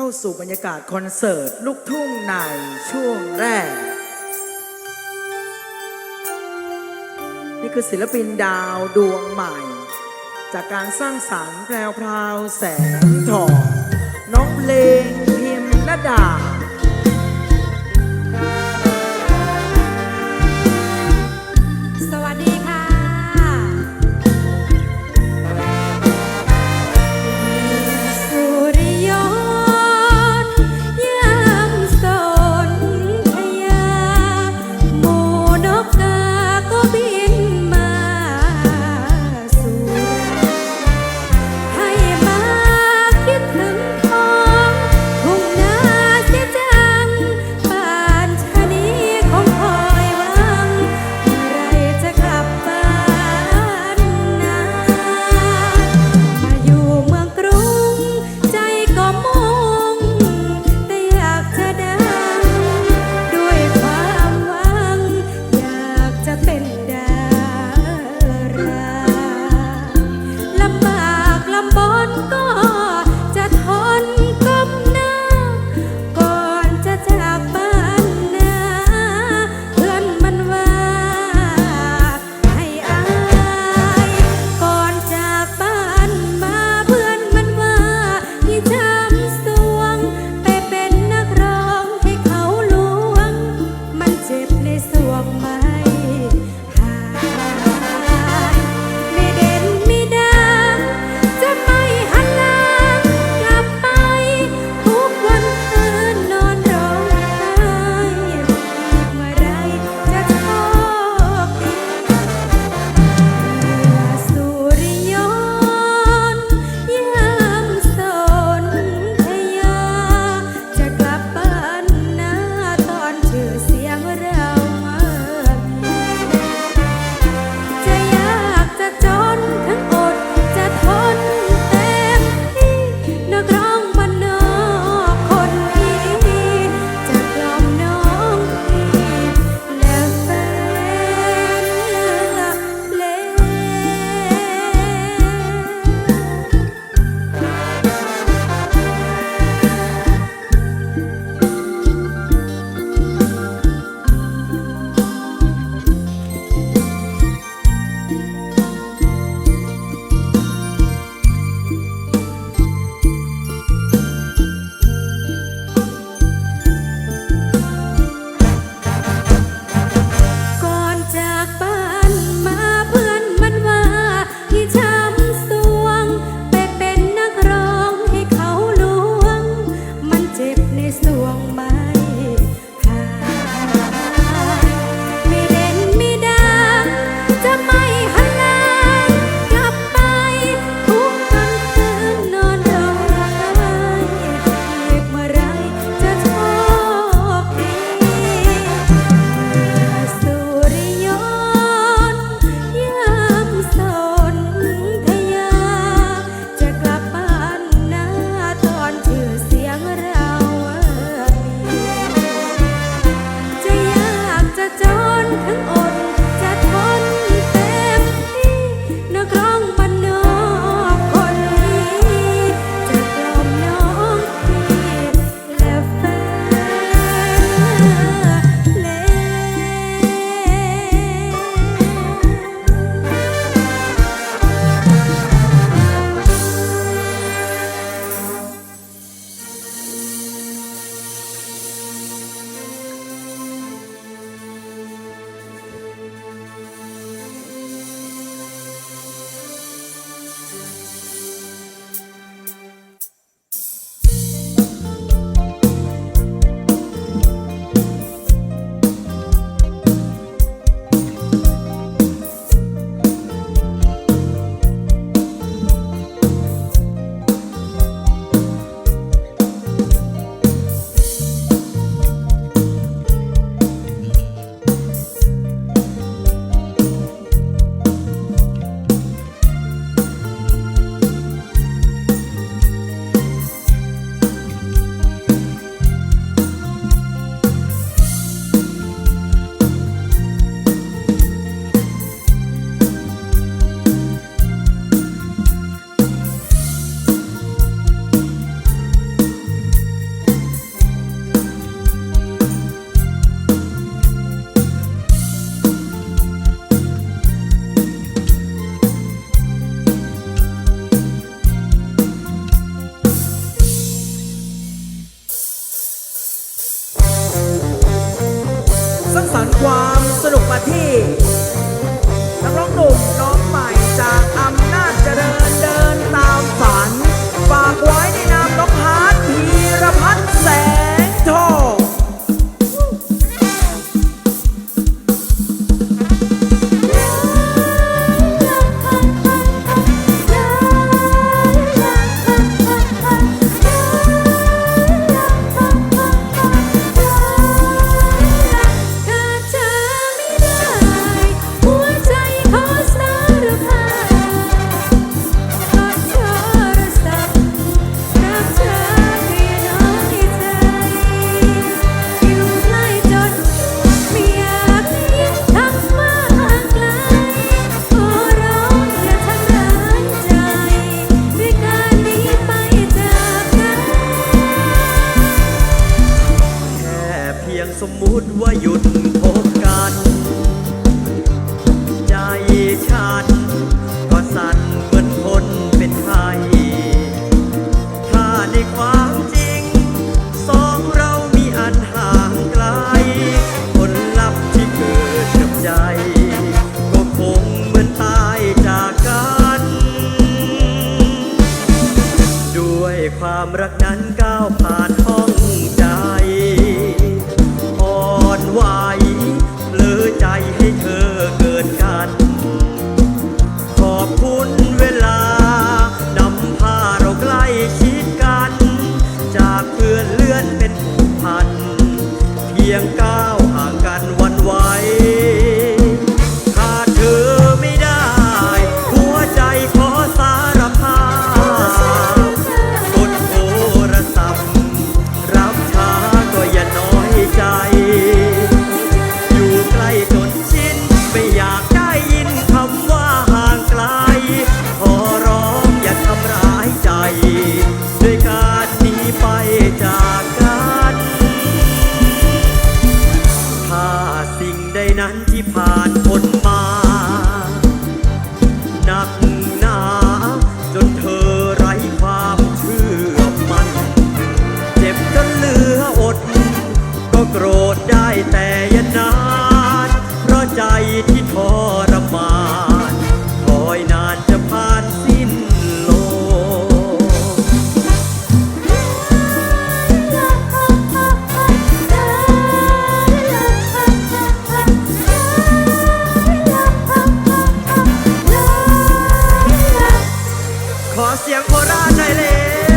เข้าสู่บรรยากาศคอนเสิร์ต ลูกทุ่งในช่วงแรก นี่คือศิลปินดาวดวงใหม่ จากการสร้างสรรค์แพรวพราวแสงทองน้องเพลงพิมพ์ระดา ดว่าหยุดโท นั้นที่ผ่านพ้นานได้แล้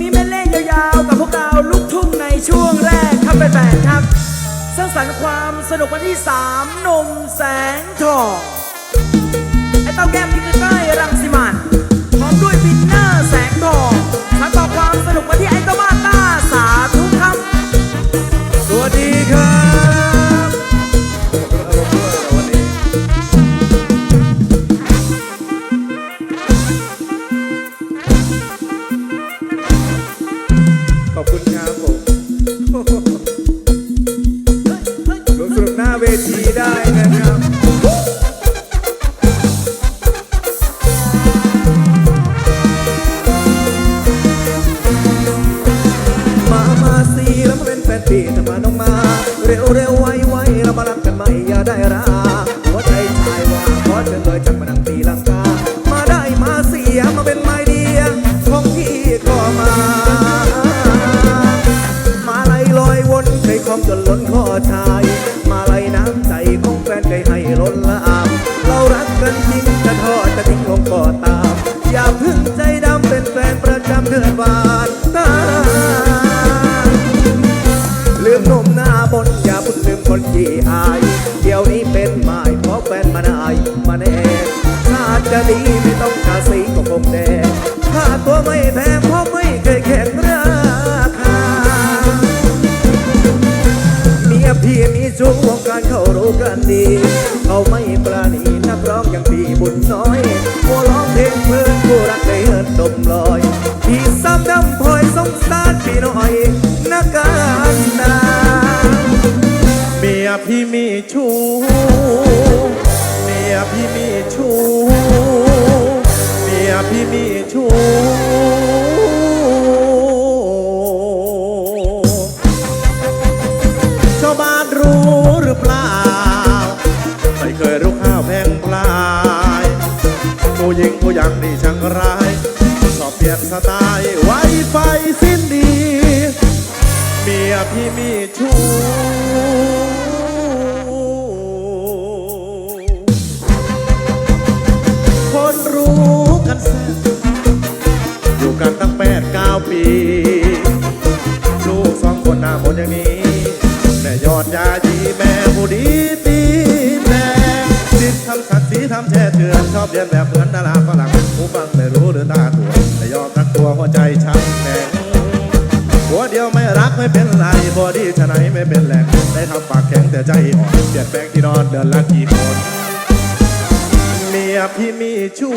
นี้แม่เล่นยาวๆ กับพวกเราลูกทุ่งในช่วงแรกครับแฟนๆครับสร้างสรรค์ความสนุกวันที่ 3นมแสงทองไอ้เต้าแก้มที่ใกล้ๆรังสิมันพร้อมด้วยบินเนอร์แสงทองมาต่อความสนุกวันที่ไอ้ีไม่ต้องกาสีก็คงแดงค่าตัวไม่แพงเพราะไม่เคยแข่งราคาเมียพี่มีชู้วงการเขารู้กันดี เขาไม่ปราณีนักร้องอย่างพี่บุญน้อยมัวร้องเพลงเพลินผู้รักได้เหินดมลอย พี่ซ้ำดำพลอยสงสารพี่หน่อยนักการนาเมียพี่มีชู้เมียพี่มีชู้ พี่มีชู้ชาวบ้านรู้หรือเปล่า ไม่เคยรู้ข้าวแพงปลายผู้หญิงผู้ยังนี่ช่างร้ายชอบเปลี่ยนสไตล์ไวไฟสิ้นดี เมียพี่มีชู้ อยู่กันตั้งแปดเก้าปี ลูกสองคนหน้ามนอย่างนี้แม่ยอดยาดีแม่ผู้ดีตีแม่ดินทำสักสีทำแช่เถื่อนชอบเรียนแบบเหมือนดาราฝรั่งผู้ฟังไม่รู้หรือตาตัวแต่ยอมรักตัวหัวใจช้ำแน่หัวเดียวไม่รักไม่เป็นไรบอดี้ชะไหนไม่เป็นแหลกได้ทำปากแข็งแต่ใจอ่อนเปลี่ยนแปลงที่นอนเดือนละกี่คน ยพี่มีชู้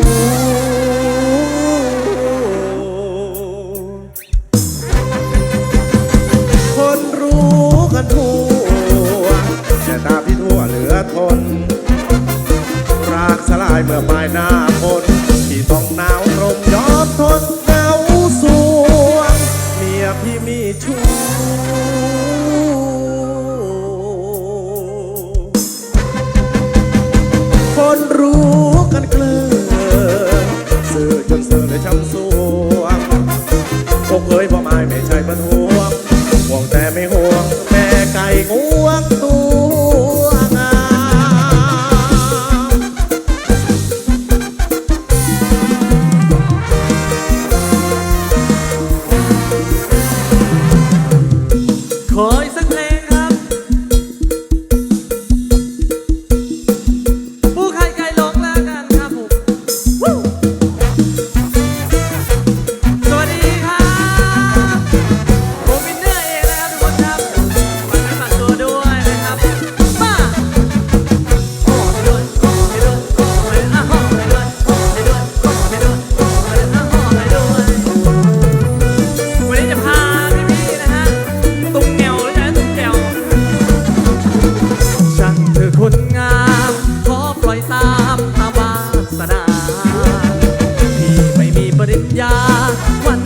คนรู้กันทั่วแต่ตาพี่ทั่วเหลือทนรากสลายเมื่อปลายหน้าคน ญญาวัน